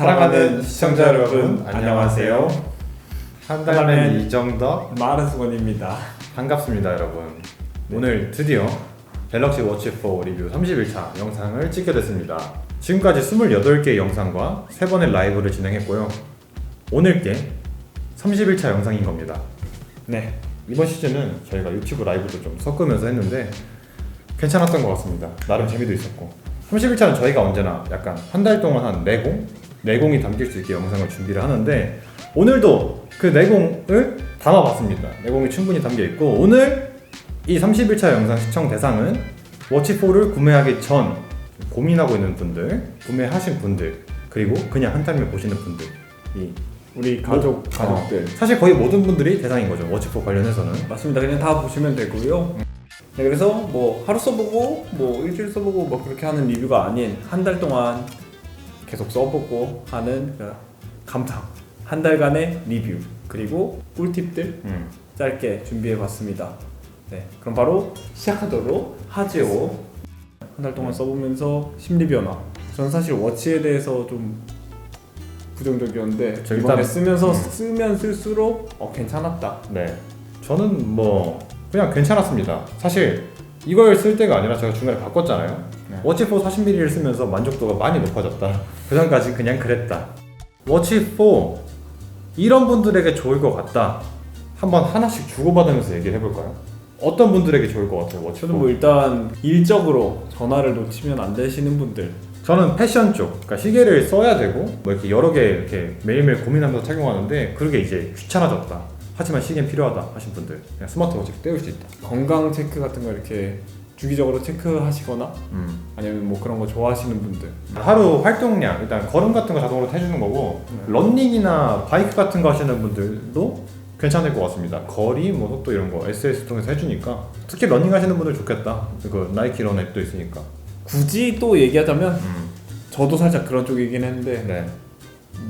사랑하는 시청자 여러분 안녕하세요. 한 달맨 달맨 이정덕 마른 수건입니다. 반갑습니다 여러분. 오늘 드디어 갤럭시 워치 4 리뷰 30일차 영상을 찍게 됐습니다. 지금까지 28개의 영상과 3번의 라이브를 진행했고요. 오늘 게 30일차 영상인 겁니다. 네, 이번 시즌은 저희가 유튜브 라이브도 좀 섞으면서 했는데 괜찮았던 것 같습니다. 나름 재미도 있었고 30일차는 저희가 언제나 약간 한 달 동안 한 내공? 내공이 담길 수 있게 영상을 준비를 하는데 오늘도 그 내공을 담아봤습니다. 내공이 충분히 담겨 있고 오늘 이 30일차 영상 시청 대상은 워치4를 구매하기 전 고민하고 있는 분들, 구매하신 분들, 그리고 그냥 한 달면 보시는 분들 이 우리 가족 어, 가족들 사실 거의 모든 분들이 대상인 거죠. 워치4 관련해서는 맞습니다. 그냥 다 보시면 되고요. 네, 그래서 뭐 하루 써보고 뭐 일주일 써보고 뭐 그렇게 하는 리뷰가 아닌 한 달 동안 계속 써보고 하는 그 감상 한 달간의 리뷰 그리고 꿀팁들 음. 짧게 준비해봤습니다. 네, 그럼 바로 시작하도록 하죠. 한 달 동안 써보면서 심리 변화. 전 사실 워치에 대해서 좀 부정적이었는데 저 이번에 일단- 쓰면서 음. 쓰면 쓸수록 어 괜찮았다. 네. 저는 뭐 그냥 괜찮았습니다. 사실 이걸 쓸 때가 아니라 제가 중간에 바꿨잖아요. 네. 워치4 40mm를 쓰면서 만족도가 많이 높아졌다. 그 전까지 그냥 그랬다. 워치4 이런 분들에게 좋을 것 같다. 한번 하나씩 주고받으면서 얘기를 해볼까요? 어떤 분들에게 좋을 것 같아요, 워치4? 저는 뭐 일단 일적으로 전화를 놓치면 안 되시는 분들 저는 패션 쪽, 그러니까 시계를 써야 되고 뭐 이렇게 여러 개 이렇게 매일매일 고민하면서 착용하는데 그게 이제 귀찮아졌다. 하지만 시계는 필요하다 하신 분들 그냥 스마트워치 떼울 수 있다. 건강 체크 같은 거 이렇게 주기적으로 체크하시거나 음. 아니면 뭐 그런 거 좋아하시는 분들 하루 활동량 일단 걸음 같은 거 자동으로 해주는 거고 네. 런닝이나 바이크 같은 거 하시는 분들도 괜찮을 것 같습니다. 거리 뭐 속도 이런 거 SS 통해서 해주니까 특히 런닝 하시는 분들 좋겠다. 그 나이키 런 앱도 있으니까. 굳이 또 얘기하자면 음. 저도 살짝 그런 쪽이긴 했는데 네,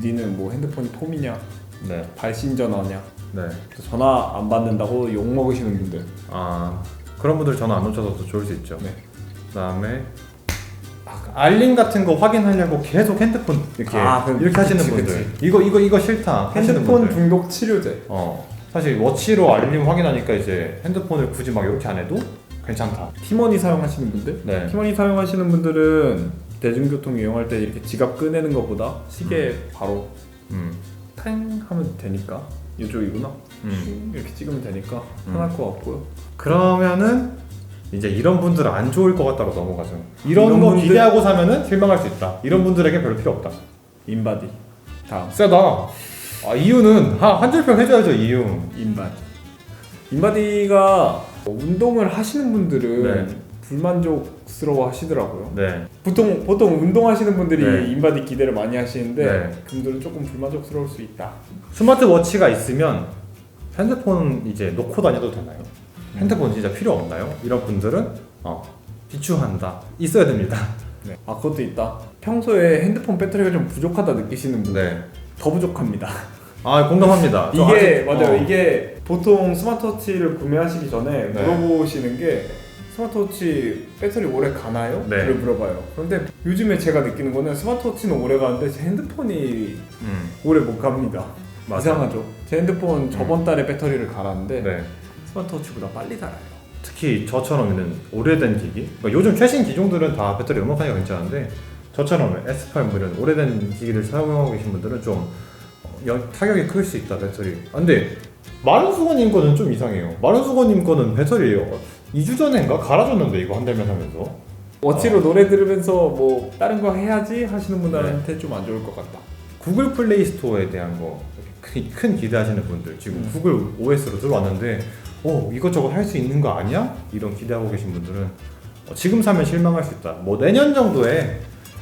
니는 뭐 핸드폰이 폼이냐 네, 발신 전화냐 네. 전화 안 받는다고 욕 먹으시는 분들 아 그런 분들 전화 안 오셔서 더 좋을 수 있죠. 네. 그다음에 아, 알림 같은 거 확인하려고 계속 핸드폰 이렇게 아, 그- 이렇게 하시는 그치, 분들. 이거 이거 이거 싫다 하시는 핸드폰 분들. 중독 치료제 어 사실 워치로 알림 확인하니까 이제 핸드폰을 굳이 막 이렇게 안 해도 괜찮다. 티머니 사용하시는 분들 네. 티머니 사용하시는 분들은 대중교통 이용할 때 이렇게 지갑 꺼내는 것보다 시계 바로 음. 탕 하면 되니까 이쪽이구나 음. 이렇게 찍으면 되니까 음. 편할 것 같고요 그러면은 이제 이런 분들은 안 좋을 것 같다고 넘어가죠. 이런, 이런 거 분들- 기대하고 사면은 실망할 수 있다. 이런 분들에게 별로 필요 없다. 인바디 다음 세다. 아 이유는 하, 한 줄평 해줘야죠 이유. 인바디 인바디가 운동을 하시는 분들은 네. 불만족스러워 하시더라고요 네. 보통 보통 운동하시는 분들이 네. 인바디 기대를 많이 하시는데 네. 그분들은 조금 불만족스러울 수 있다 스마트워치가 있으면 핸드폰 이제 놓고 다녀도 되나요? 핸드폰 진짜 필요 없나요? 이런 분들은 어, 비추한다. 있어야 됩니다. 네. 아 그것도 있다 평소에 핸드폰 배터리가 좀 부족하다 느끼시는 분들 네. 더 부족합니다 아 공감합니다. 저 이게 아직- 맞아요. 어. 이게 보통 스마트워치를 구매하시기 전에 네. 물어보시는 게 스마트워치 배터리 오래 가나요? 네. 를 물어봐요. 그런데 요즘에 제가 느끼는 거는 스마트워치는 오래 가는데 제 핸드폰이 음. 오래 못 갑니다. 맞아요. 이상하죠. 제 핸드폰 저번 달에 배터리를 갈았는데 네. 스마트워치보다 빨리 닳아요. 특히 저처럼 있는 오래된 기기 그러니까 요즘 최신 기종들은 다 배터리 음악하기가 괜찮은데 저처럼 S8 뭐 이런 오래된 기기를 사용하고 계신 분들은 좀 어, 여- 타격이 클 수 있다 배터리 아, 근데 마른 수건님 거는 좀 이상해요 마른 수건님 거는 배터리 어, 2주 전인가 갈아줬는데 이거 한 달면 하면서 워치로 어. 노래 들으면서 뭐 다른 거 해야지 하시는 분들한테 좀 안 좋을 것 같다. 구글 플레이 스토어에 대한 거 큰, 큰 기대하시는 분들 지금 음. 구글 OS로 들어왔는데 어 이것저것 할 수 있는 거 아니야? 이런 기대하고 계신 분들은 어, 지금 사면 실망할 수 있다. 뭐 내년 정도에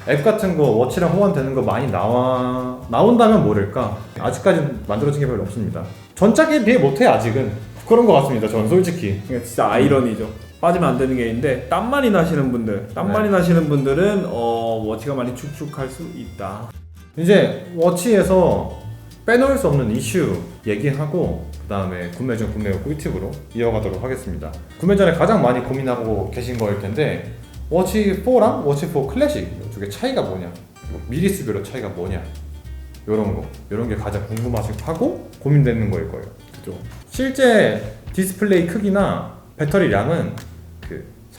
앱 같은 거 워치랑 호환되는 거 많이 나와 나온다면 모를까. 아직까지 만들어진 게 별로 없습니다. 전작에 비해 못해 아직은 그런 것 같습니다. 전 솔직히. 그러니까 진짜 아이러니죠. 빠지면 안 되는 게 있는데 땀 많이 나시는 분들, 땀 네. 많이 나시는 분들은 어, 워치가 많이 축축할 수 있다. 이제 워치에서 빼놓을 수 없는 이슈 얘기하고 그 다음에 구매 전 구매 후 꿀팁으로 이어가도록 하겠습니다. 구매 전에 가장 많이 고민하고 계신 거일 텐데 워치 4랑 워치 4 클래식 이쪽에 차이가 뭐냐? 그리고 미리수별로 차이가 뭐냐? 이런 거 이런 게 가장 궁금하시고 고민되는 거일 거예요. 그죠. 실제 디스플레이 크기나 배터리 량은 그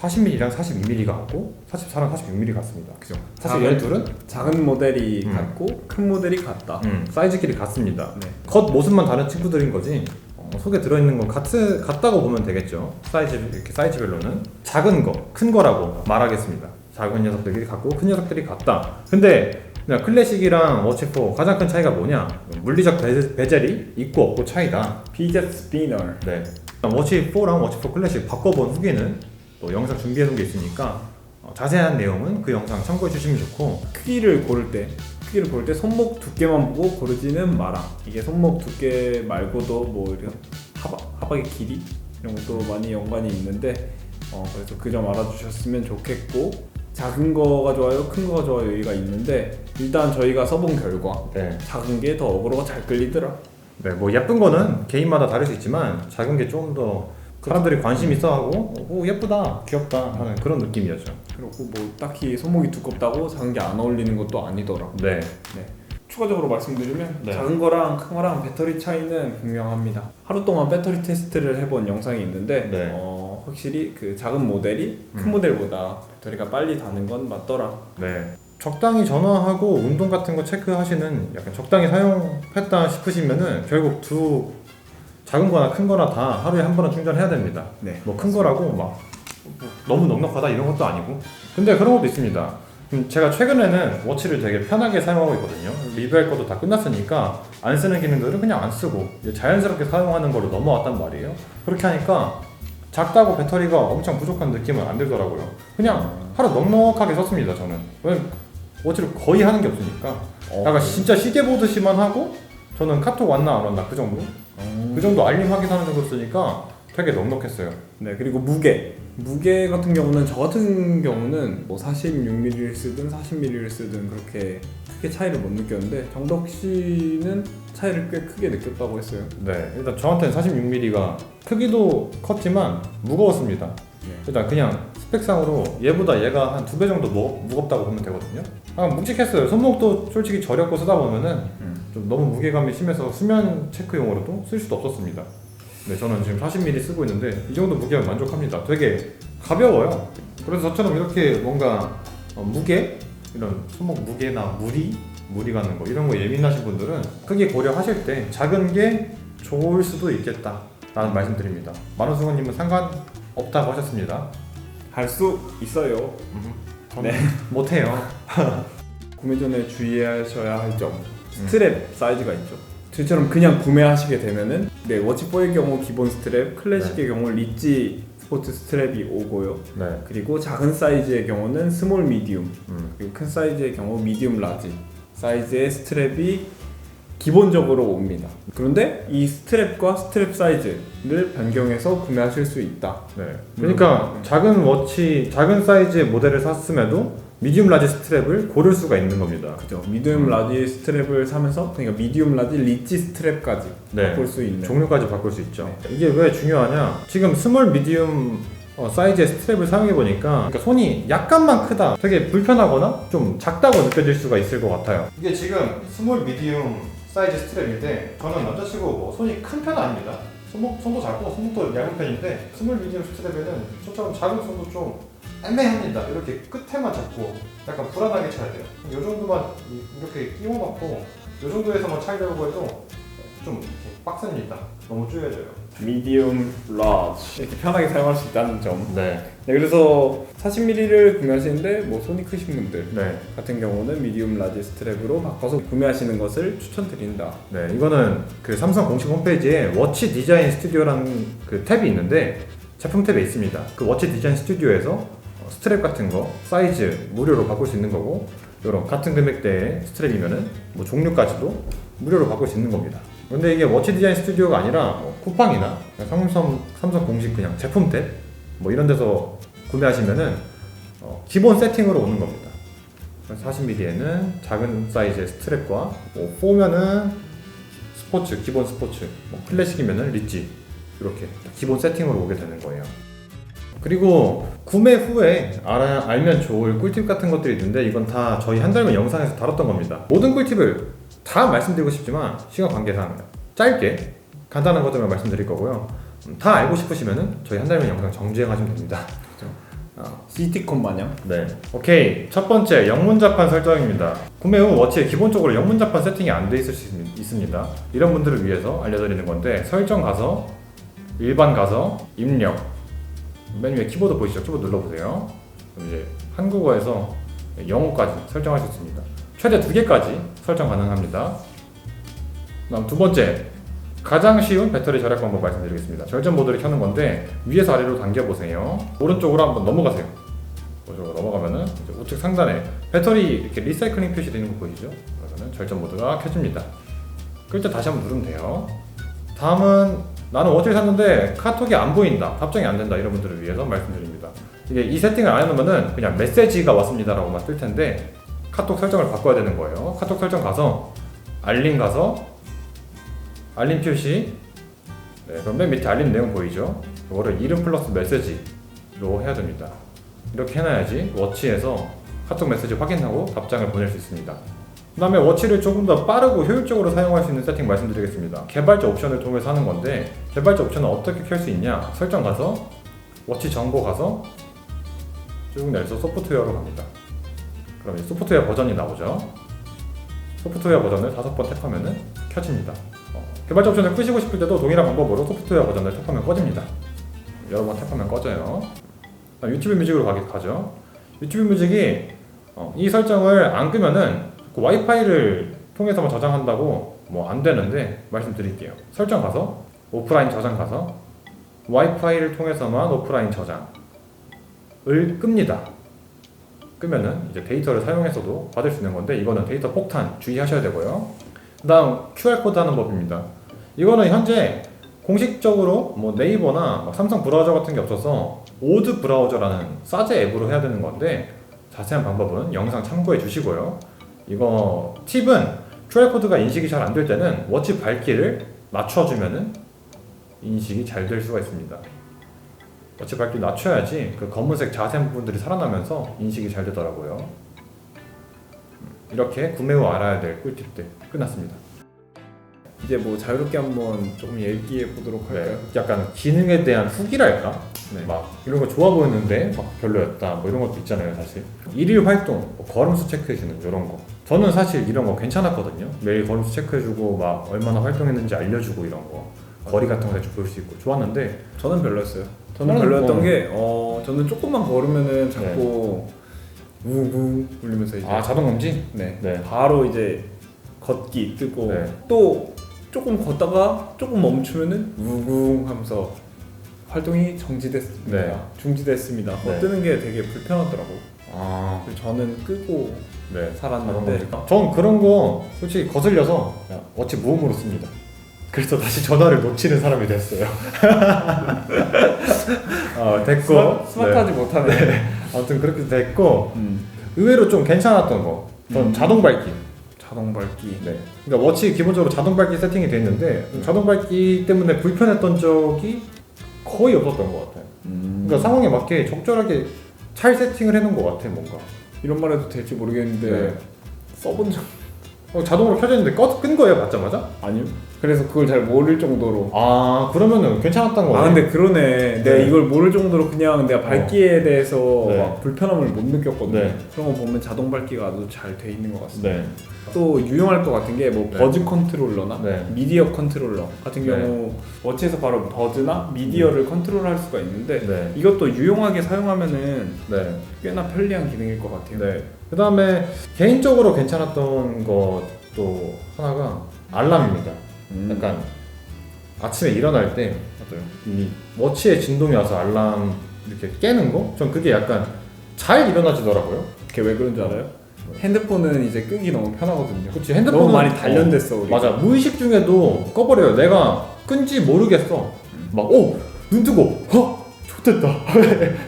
40mm랑 42mm 같고 44랑 46mm 같습니다. 그죠. 사실 얘 둘은 작은 모델이 음. 같고 큰 모델이 같다. 음, 사이즈끼리 같습니다. 네. 겉 모습만 다른 친구들인 거지 어, 속에 들어있는 건 같은, 같다고 보면 되겠죠 사이즈 이렇게 사이즈별로는 작은 거, 큰 거라고 말하겠습니다 작은 녀석들이 같고 큰 녀석들이 같다 근데 그냥 클래식이랑 워치4 가장 큰 차이가 뭐냐 물리적 베- 베젤이 있고 없고 차이다 피젯 스피너. 네 워치 4랑 워치 4 클래식 바꿔본 후기는 또 영상 준비해 놓은 게 있으니까 어, 자세한 내용은 그 영상 참고해 주시면 좋고 크기를 고를 때 크기를 고를 때 손목 두께만 보고 고르지는 마라. 이게 손목 두께 말고도 뭐 이런 하박 하박의 길이 이런 것도 많이 연관이 있는데 어 그래서 그 점 알아주셨으면 좋겠고 작은 거가 좋아요, 큰 거가 좋아요 여기가 있는데 일단 저희가 써본 결과 네. 작은 게 더 어그로가 잘 끌리더라. 네, 뭐 예쁜 거는 개인마다 다를 수 있지만 작은 게좀더 사람들이 관심 있어 하고 오 예쁘다 귀엽다 하는 그런 느낌이었죠. 그리고 뭐 딱히 손목이 두껍다고 작은 게 안 어울리는 것도 아니더라. 네, 추가적으로 말씀드리면 네. 작은 거랑 큰 거랑 배터리 차이는 분명합니다. 하루 동안 배터리 테스트를 해본 영상이 있는데 네. 어, 확실히 그 작은 모델이 큰 음. 모델보다 배터리가 빨리 다는 건 맞더라. 네. 적당히 전화하고 운동 같은 거 체크하시는 약간 적당히 사용했다 싶으시면은 결국 두 작은 거나 큰 거나 다 하루에 한 번은 충전해야 됩니다. 네. 뭐 큰 거라고 막 너무 넉넉하다 이런 것도 아니고. 근데 그런 것도 있습니다. 음, 제가 최근에는 워치를 되게 편하게 사용하고 있거든요. 리뷰할 것도 다 끝났으니까 안 쓰는 기능들은 그냥 안 쓰고 자연스럽게 사용하는 걸로 넘어왔단 말이에요. 그렇게 하니까 작다고 배터리가 엄청 부족한 느낌은 안 들더라고요. 그냥 하루 넉넉하게 썼습니다 저는. 왜냐면 워치를 거의 하는 게 없으니까. 어, 약간 진짜 시계 보듯이만 하고 저는 카톡 왔나 안 왔나 그 정도 그 정도 알림 확인하는 정도 쓰니까 되게 넉넉했어요 네 그리고 무게 무게 같은 경우는 저 같은 경우는 뭐 46mm를 쓰든 40mm를 쓰든 그렇게 크게 차이를 못 느꼈는데 정덕 씨는 차이를 꽤 크게 느꼈다고 했어요. 네, 일단 저한테는 46mm가 크기도 컸지만 무거웠습니다. 네. 일단 그냥 스펙상으로 얘보다 얘가 한 두 배 정도 무, 무겁다고 보면 되거든요. 아, 묵직했어요. 손목도 솔직히 저렸고 쓰다 보면은 음. 좀 너무 무게감이 심해서 수면 체크용으로도 쓸 수도 없었습니다. 네, 저는 지금 40mm 쓰고 있는데 이 정도 무게면 만족합니다. 되게 가벼워요. 그래서 저처럼 이렇게 뭔가 어, 무게 이런 손목 무게나 무리 무리 가는 거 이런 거 예민하신 분들은 크게 고려하실 때 작은 게 좋을 수도 있겠다라는 말씀드립니다. 만호승원님은 상관 없다고 하셨습니다. 할 수 있어요. 네, 못해요. 구매 전에 주의하셔야 할 점. 스트랩 사이즈가 있죠. 저처럼 그냥 구매하시게 되면은 네 워치4의 경우 기본 스트랩, 클래식의 경우 리치 스포츠 스트랩이 오고요. 네, 그리고 작은 사이즈의 경우는 스몰 미디움, 음, 그리고 큰 사이즈의 경우 미디움 라지 사이즈의 스트랩이 기본적으로 옵니다. 그런데 이 스트랩과 스트랩 사이즈를 변경해서 구매하실 수 있다. 네. 그러니까 음. 작은 워치, 작은 사이즈의 모델을 샀음에도 미디움 라지 스트랩을 고를 수가 있는 겁니다. 그죠. 미디움 라지 스트랩을 사면서 그러니까 미디움 라지 리치 스트랩까지 네. 바꿀 수 있는. 종류까지 바꿀 수 있죠. 이게 왜 중요하냐? 지금 스몰 미디움 어, 사이즈의 스트랩을 사용해 보니까 그러니까 손이 약간만 크다, 되게 불편하거나 좀 작다고 느껴질 수가 있을 것 같아요. 이게 지금 스몰 미디움 사이즈 스트랩인데 저는 남자치고 뭐 손이 큰 편은 아닙니다. 손목 손도 작고 손목도 얇은 편인데 스몰 미디움 스트랩에는 저처럼 작은 손도 좀 애매합니다. 이렇게 끝에만 잡고 약간 불안하게 차야 돼요. 이 정도만 이- 이렇게 끼워놓고 이 정도에서만 차려고 해도 좀 이렇게 빡셉니다. 너무 쪼여져요. 미디움 라지 이렇게 편하게 사용할 수 있다는 점. 네. 네, 그래서 40mm를 구매하시는데 뭐 손이 크신 분들 네. 같은 경우는 미디움 라지 스트랩으로 바꿔서 구매하시는 것을 추천드린다. 네. 이거는 그 삼성 공식 홈페이지에 워치 디자인 스튜디오라는 그 탭이 있는데 제품 탭에 있습니다. 그 워치 디자인 스튜디오에서 어, 스트랩 같은 거 사이즈 무료로 바꿀 수 있는 거고 이런 같은 금액대의 스트랩이면은 뭐 종류까지도 무료로 바꿀 수 있는 겁니다. 근데 이게 워치 디자인 스튜디오가 아니라 뭐 쿠팡이나 삼성 삼성 공식 그냥 제품 탭뭐 이런 데서 구매하시면은 어, 기본 세팅으로 오는 겁니다. 40mm에는 작은 사이즈의 스트랩과 뭐 4면은 스포츠 기본 스포츠 뭐 클래식이면은 리치 이렇게 기본 세팅으로 오게 되는 거예요. 그리고 구매 후에 알아, 알면 좋을 꿀팁 같은 것들이 있는데 이건 다 저희 한 달만 영상에서 다뤘던 겁니다. 모든 꿀팁을 다 말씀드리고 싶지만 시간 관계상 짧게 간단한 것들만 말씀드릴 거고요. 음, 다 알고 싶으시면은 저희 한 달면 영상 정주행하시면 됩니다. 어, 시티콘 마냥. 네. 오케이. 첫 번째 영문자판 설정입니다. 구매 후 워치에 기본적으로 영문자판 세팅이 안 돼 있을 수 있- 있습니다. 이런 분들을 위해서 알려드리는 건데 설정 가서 일반 가서 입력 맨 위에 키보드 보이시죠? 키보드 눌러보세요. 그럼 이제 한국어에서 영어까지 설정할 수 있습니다. 최대 두 개까지 설정 가능합니다. 그다음 두 번째 가장 쉬운 배터리 절약 방법 말씀드리겠습니다. 절전 모드를 켜는 건데 위에서 아래로 당겨 보세요. 오른쪽으로 한번 넘어가세요. 오른쪽으로 넘어가면은 우측 상단에 배터리 이렇게 리사이클링 표시되어 있는 거 보이죠? 그러면은 절전 모드가 켜집니다. 그럴 때 다시 한번 누르면 돼요. 다음은 나는 워치를 샀는데 카톡이 안 보인다, 답장이 안 된다 이런 분들을 위해서 말씀드립니다. 이게 이 세팅을 안 해놓으면은 그냥 메시지가 왔습니다라고만 뜰 텐데 카톡 설정을 바꿔야 되는 거예요. 카톡 설정 가서 알림 가서 알림 표시 네, 그럼 맨 밑에 알림 내용 보이죠? 이거를 이름 플러스 메시지로 해야 됩니다. 이렇게 해놔야지 워치에서 카톡 메시지 확인하고 답장을 보낼 수 있습니다. 그 다음에 워치를 조금 더 빠르고 효율적으로 사용할 수 있는 세팅 말씀드리겠습니다. 개발자 옵션을 통해서 하는 건데 개발자 옵션은 어떻게 켤 수 있냐? 설정 가서 워치 정보 가서 쭉 내려서 소프트웨어로 갑니다. 그럼 이 소프트웨어 버전이 나오죠. 소프트웨어 버전을 다섯 번 탭하면은 켜집니다. 어, 개발자 옵션을 끄시고 싶을 때도 동일한 방법으로 소프트웨어 버전을 탭하면 꺼집니다. 여러 번 탭하면 꺼져요. 유튜브 뮤직으로 가죠. 유튜브 뮤직이 어, 이 설정을 안 끄면은 그 와이파이를 통해서만 저장한다고 뭐 안 되는데 말씀드릴게요. 설정 가서 오프라인 저장 가서 와이파이를 통해서만 오프라인 저장을 끕니다. 끄면은 이제 데이터를 사용해서도 받을 수 있는 건데 이거는 데이터 폭탄 주의하셔야 되고요. 그다음 QR 코드 하는 법입니다. 이거는 현재 공식적으로 뭐 네이버나 막 삼성 브라우저 같은 게 없어서 오드 브라우저라는 사제 앱으로 해야 되는 건데 자세한 방법은 영상 참고해 주시고요. 이거 팁은 QR 코드가 인식이 잘 안 될 때는 워치 밝기를 낮춰주면은 인식이 잘 될 수가 있습니다. 워치 밝기 낮춰야지 그 검은색 자세 부분들이 살아나면서 인식이 잘 되더라고요. 음, 이렇게 구매 후 알아야 될 꿀팁들 끝났습니다. 이제 뭐 자유롭게 한번 조금 얘기해 보도록 할까요? 네, 약간 기능에 대한 후기랄까? 네. 막 이런 거 좋아 보였는데 막 별로였다 뭐 이런 것도 있잖아요 사실 일일 활동 뭐 걸음수 체크해주는 이런 거 저는 사실 이런 거 괜찮았거든요 매일 걸음수 체크해주고 막 얼마나 활동했는지 알려주고 이런 거 거리 같은 거 대충 볼수 있고 좋았는데 저는 별로였어요. 저는 저는 별로였던 뭐- 게 어, 저는 조금만 걸으면은 자꾸 우우 울리면서 이제 아 자동 검진? 네. 네. 바로 이제 걷기 뜨고 네. 또 조금 걷다가 조금 멈추면은 우궁 하면서 활동이 정지됐습니다. 네. 중지됐습니다. 어, 네. 뜨는 게 되게 불편하더라고. 아 그래서 저는 끄고 네. 살았는데 전 그런 거 솔직히 거슬려서 그냥 어찌 무음으로 씁니다. 그래서 다시 전화를 놓치는 사람이 됐어요. 어, 됐고 스마, 스마트하지 못하네. 네. 아무튼 그렇게 됐고 음. 의외로 좀 괜찮았던 거. 전 음. 자동 밝기. 자동 밝기. 네. 그러니까 워치 기본적으로 자동 밝기 세팅이 돼 있는데 자동 밝기 때문에 불편했던 적이 거의 없었던 것 같아요. 음. 그러니까 상황에 맞게 적절하게 잘 세팅을 해놓은 것 같아 뭔가. 이런 말 해도 될지 모르겠는데 네. 써본 적 어, 자동으로 켜져 있는데 꺼, 끈 거예요 맞자마자? 아니요. 그래서 그걸 잘 모를 정도로. 아 그러면은 괜찮았던 거네. 아 근데 그러네. 내가 네. 이걸 모를 정도로 그냥 내가 밝기에 대해서 네. 막 불편함을 못 느꼈거든요. 네. 그런 거 보면 자동 밝기가 아주 잘 돼 있는 것 같습니다. 네. 또 유용할 것 같은 게뭐 네. 버즈 컨트롤러나 네. 미디어 컨트롤러 같은 네. 경우 워치에서 바로 버즈나 미디어를 컨트롤할 수가 있는데 네. 이것도 유용하게 사용하면은 네. 꽤나 편리한 기능일 것 같아요. 네. 그 다음에 개인적으로 괜찮았던 것도 하나가 알람입니다. 음. 약간 아침에 일어날 때이 워치에 진동이 와서 알람 이렇게 깨는 거? 전 그게 약간 잘 일어나지더라고요. 그게 왜 그런 줄 알아요? 핸드폰은 이제 끄기 너무 편하거든요. 그치 핸드폰은 너무 많이 단련됐어 우리. 맞아 무의식 중에도 꺼버려요. 내가 끈지 모르겠어. 막 오 눈 뜨고 어 좋됐다.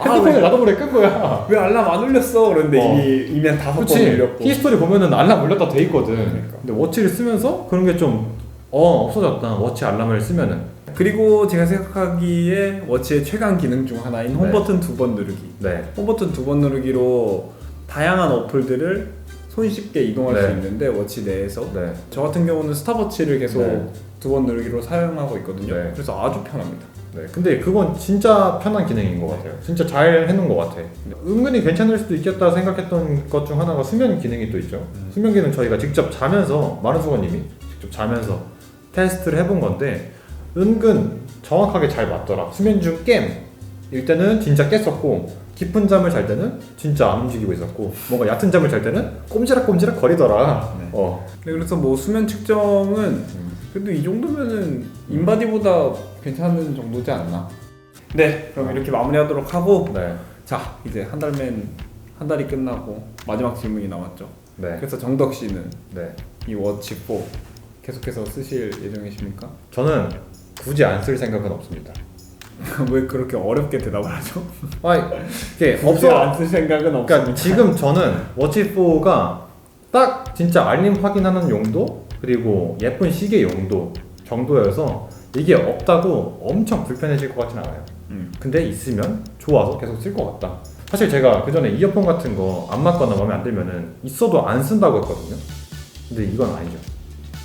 핸드폰에 왜? 나도 모르게 끈 거야. 왜 알람 안 울렸어? 그런데 어. 이미 이미 한 다섯 번 울렸고. 히스토리 보면은 알람 울렸다 돼 있거든. 그러니까. 근데 워치를 쓰면서 그런 게 좀 어 없어졌다. 워치 알람을 쓰면은 그리고 제가 생각하기에 워치의 최강 기능 중 하나인 홈 네. 버튼 두번 누르기. 네 홈 버튼 두 번 누르기로 다양한 어플들을 손쉽게 이동할 네. 수 있는데 워치 내에서 네. 저 같은 경우는 스탑워치를 계속 네. 두번 누르기로 사용하고 있거든요. 네. 그래서 아주 편합니다. 네. 근데 그건 진짜 편한 기능인 것 같아요. 진짜 잘 해놓은 것 같아. 은근히 괜찮을 수도 있겠다 생각했던 것 중 하나가 수면 기능이 또 있죠. 음. 수면 기능 저희가 직접 자면서 마른수건님이 직접 자면서 테스트를 해본 건데 은근 정확하게 잘 맞더라. 수면 중 깸일 때는 진짜 깼었고 깊은 잠을 잘 때는 진짜 안 움직이고 있었고 뭔가 얕은 잠을 잘 때는 꼼지락꼼지락 거리더라. 네. 어. 네, 그래서 뭐 수면 측정은 음. 그래도 이 정도면은 인바디보다 괜찮은 정도지 않나? 네, 그럼 이렇게 마무리하도록 하고 네. 자 이제 한 달맨 한 달이 끝나고 마지막 질문이 남았죠. 네. 그래서 정덕 씨는 네. 이 워치 4 계속해서 쓰실 예정이십니까? 저는 굳이 안 쓸 생각은 없습니다. 왜 그렇게 어렵게 대답을 하죠? 아니, 이게 굳이 없어. 안쓸 생각은 없습니다. 그러니까 지금 저는 워치 4가 딱 진짜 알림 확인하는 용도 그리고 예쁜 시계 용도 정도여서 이게 없다고 엄청 불편해질 것 같진 않아요. 음. 근데 있으면 좋아서 계속 쓸 것 같다. 사실 제가 그 전에 이어폰 같은 거 안 맞거나 마음에 안 들면은 있어도 안 쓴다고 했거든요. 근데 이건 아니죠.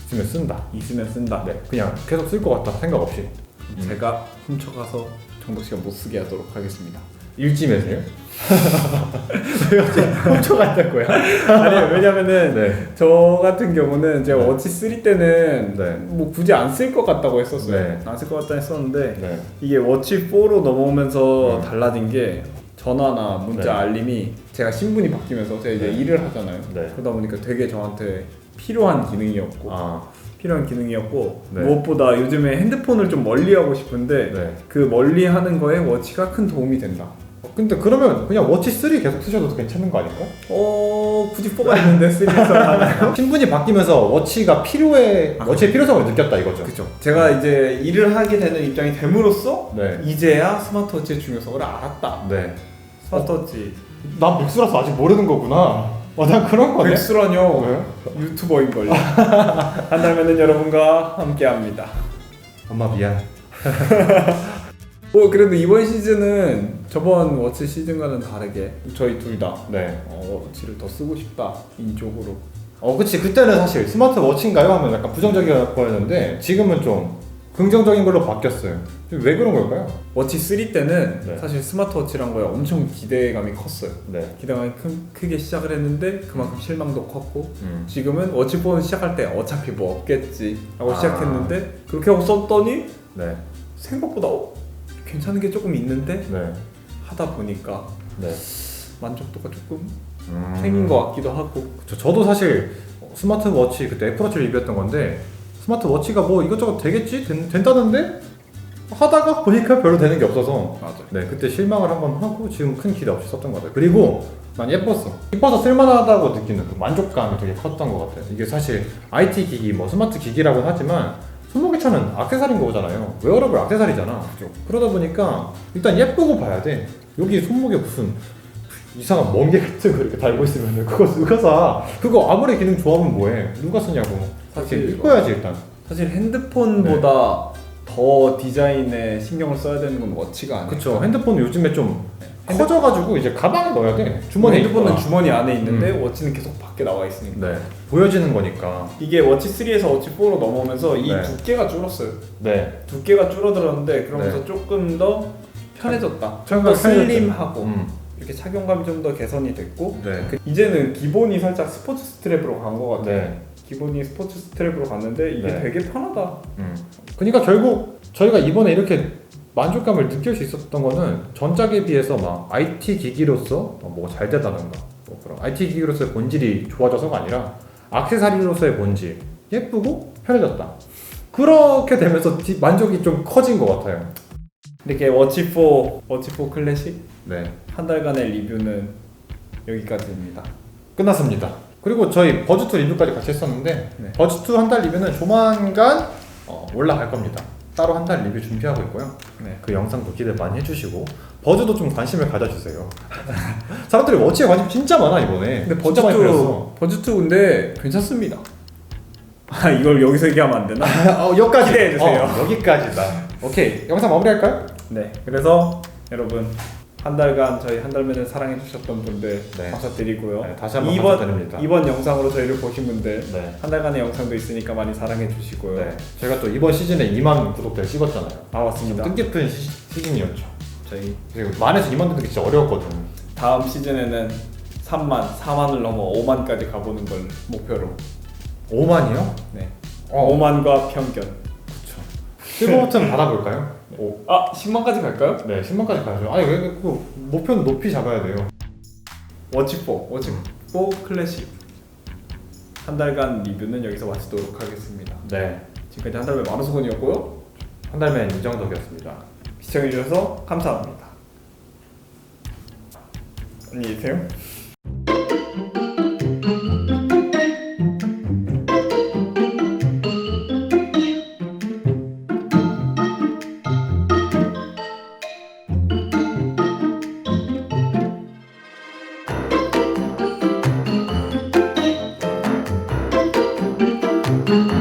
있으면 쓴다. 있으면 쓴다. 네, 그냥 계속 쓸 것 같다 생각 없이. 음. 제가 훔쳐가서 정덕 씨가 못 쓰게 하도록 하겠습니다. 일찜에서요? 훔쳐간다는 거야? 아니 왜냐면은 네. 저 같은 경우는 제가 네. 워치 3 때는 네. 뭐 굳이 안 쓸 것 같다고 했었어요. 네. 안쓸 것 같다 했었는데 네. 이게 워치 4로 넘어오면서 음. 달라진 게 전화나 문자 네. 알림이 제가 신분이 바뀌면서 제가 이제 네. 일을 하잖아요. 네. 그러다 보니까 되게 저한테 필요한 기능이었고 아, 필요한 기능이었고 네. 무엇보다 요즘에 핸드폰을 좀 멀리하고 싶은데 네. 그 멀리하는 거에 워치가 큰 도움이 된다. 어, 근데 그러면 그냥 워치 3 계속 쓰셔도 괜찮은 거 아닐까? 어 굳이 뽑아 있는데 3에서 하나요? 신분이 바뀌면서 워치가 필요해, 아, 워치의 필요성을 느꼈다 이거죠. 그렇죠. 제가 이제 일을 하게 되는 입장이 됨으로써 네. 이제야 스마트워치의 중요성을 알았다. 네. 스마트워치 난 백수라서 아직 모르는 거구나. 어, 난 그런 거네. 백수라뇨 왜요? 유튜버인 걸요. 한 달면은 여러분과 함께합니다. 엄마 미안. 뭐 그래도 이번 시즌은 저번 워치 시즌과는 다르게 저희 둘 다 네. 어, 워치를 더 쓰고 싶다 인쪽으로 어, 그치. 그때는 사실 스마트 워치인가요? 하면 약간 부정적인 거였는데 지금은 좀 긍정적인 걸로 바뀌었어요. 왜 그런 걸까요? 워치 3 때는 네. 사실 스마트워치란 거에 엄청 기대감이 컸어요. 네. 기대감이 큰, 크게 시작을 했는데 그만큼 실망도 컸고 음. 지금은 워치 4는 시작할 때 어차피 뭐 없겠지 하고 아. 시작했는데 그렇게 하고 썼더니 네. 생각보다 어, 괜찮은 게 조금 있는데 네. 하다 보니까 네. 만족도가 조금 음. 생긴 것 같기도 하고 저, 저도 사실 스마트워치 그때 애플워치 리뷰했던 건데 스마트워치가 뭐 이것저것 되겠지? 된, 된다는데 하다가 보니까 별로 되는 게 없어서 맞아. 네 그때 실망을 한번 하고 지금 큰 기대 없이 썼던 것 같아요 그리고 난 예뻤어 예뻐서 쓸만하다고 느끼는 그 만족감이 되게 컸던 것 같아요 이게 사실 IT 기기 뭐 스마트 기기라고는 하지만 손목에차는 악세사리인 거잖아요 웨어러블 악세사리잖아 그죠? 그러다 보니까 일단 예쁘고 봐야 돼 여기 손목에 무슨 이상한 멍게 같은 거 이렇게 달고 있으면 그거 누가 사? 그거 아무리 기능 좋아하면 뭐해? 누가 쓰냐고. 사실 사실 이뻐야지 일단. 사실 핸드폰보다 더 디자인에 신경을 써야 되는 건 워치가 아니에요. 그쵸. 핸드폰 요즘에 좀 핸드- 커져가지고 이제 가방에 넣어야 돼. 주머니에 핸드폰은 있거나. 주머니 안에 있는데 워치는 계속 밖에 나와 있으니까. 네. 보여지는 거니까. 이게 워치 3에서 워치 4로 넘어오면서 이 네. 두께가 줄었어요. 네. 두께가 줄어들었는데 그러면서 네. 조금 더 편해졌다. 더 편해졌죠. 슬림하고 음. 이렇게 착용감이 좀 더 개선이 됐고 네. 그 이제는 기본이 살짝 스포츠 스트랩으로 간 것 같아요. 네. 기본이 스포츠 스트랩으로 갔는데 이게 네. 되게 편하다. 음. 그러니까 결국 저희가 이번에 이렇게 만족감을 느낄 수 있었던 거는 전작에 비해서 막 IT 기기로서 뭐잘 되다던가 뭐 그런 IT 기기로서의 본질이 좋아져서가 아니라 악세사리로서의 본질 예쁘고 편해졌다. 그렇게 되면서 디- 만족이 좀 커진 것 같아요. 이렇게 워치 4, 워치 4 클래식 네, 한 달간의 리뷰는 여기까지입니다. 끝났습니다. 그리고 저희 버즈2 리뷰까지 같이 했었는데 네. 버즈2 한 달 리뷰는 조만간 어, 올라갈 겁니다. 따로 한 달 리뷰 준비하고 있고요. 네. 그 영상도 기대 많이 해주시고 버즈도 좀 관심을 가져주세요. 사람들이 워치에 관심 진짜 많아 이번에. 근데 진짜 많이 버즈2 버즈2 근데 괜찮습니다. 아 이걸 여기서 얘기하면 안 되나? 어, 여기까지 기대해주세요. 어, 여기까지다. 오케이 영상 마무리할까요? 네. 그래서 여러분 한 달간 저희 한달맨을 사랑해 주셨던 분들 네. 감사드리고요. 네, 다시 한번 이번 감사드립니다. 이번 영상으로 저희를 보신 분들 네. 한 달간의 영상도 있으니까 많이 사랑해 주시고요. 네. 저희가 또 이번 시즌에 2만 구독자를 찍었잖아요. 아 맞습니다. 뜻깊은 시, 시즌이었죠. 저희 그리고 만에서 2만 듣는 게 진짜 어려웠거든. 다음 시즌에는 3만, 4만을 넘어 5만까지 가보는 걸 목표로. 5만이요? 네. 어. 5만과 편견. 그렇죠. 실버 버튼 받아볼까요? 오. 아 10만까지 갈까요? 네, 10만까지 가야죠. 아니 왜 그 목표는 높이 잡아야 돼요. 워치포, 워치포 클래식. 한 달간 리뷰는 여기서 마치도록 하겠습니다. 네. 지금까지 한 달에 만호수건이었고요. 한 달맨 이정덕이었습니다. 시청해주셔서 감사합니다. 안녕히 계세요.